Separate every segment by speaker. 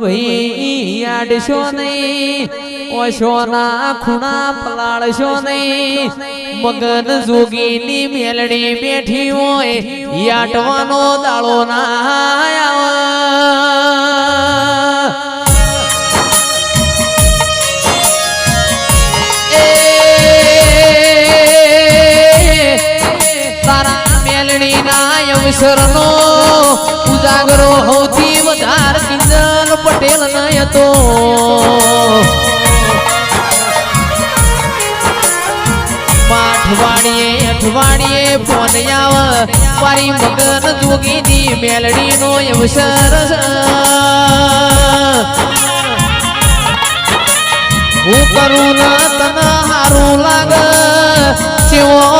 Speaker 1: ભાઈ આડશો નહીં, ઓશોના ખૂણા પલાળશો નહીં. મગન જોગીની મેલડી બેઠી હોય, યાટવાનો દાળો ના તારા મેલડી અવસરનો ઉજાગરો પટેલ તો અઠવાડિયે અઠવાડિયે ફોન આવ. મારી મગન જોગીની મેલડી નો અવસર. હું કરું ના તને હારું લાગ. સેવો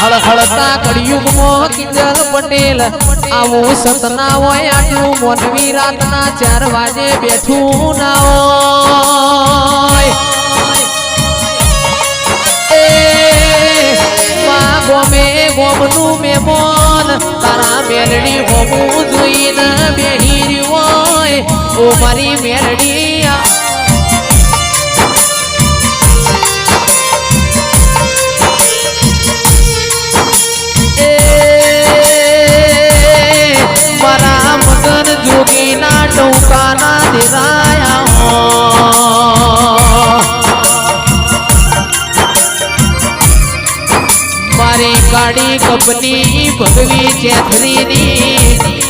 Speaker 1: હળહળતા કળિયુગમાં કિંજલ પટેલ. આવું સતના હોય આટલું મોનવી રાતના ચાર વાગે બેઠું ના હોય. ગોમે ગોમનું મેમોન. તારા મેલડી હોવું જોઈને બેહી રહ્યું હોય. ઓ મારી મેલડી મારી ગાડી કંપની ભગવી ચેથરીની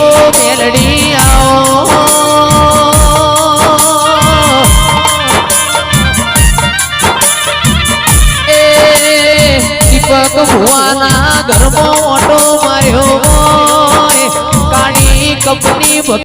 Speaker 1: ઓ મેલડી આવો. એ દીપક ભુવાના ઘરમાં ઓટો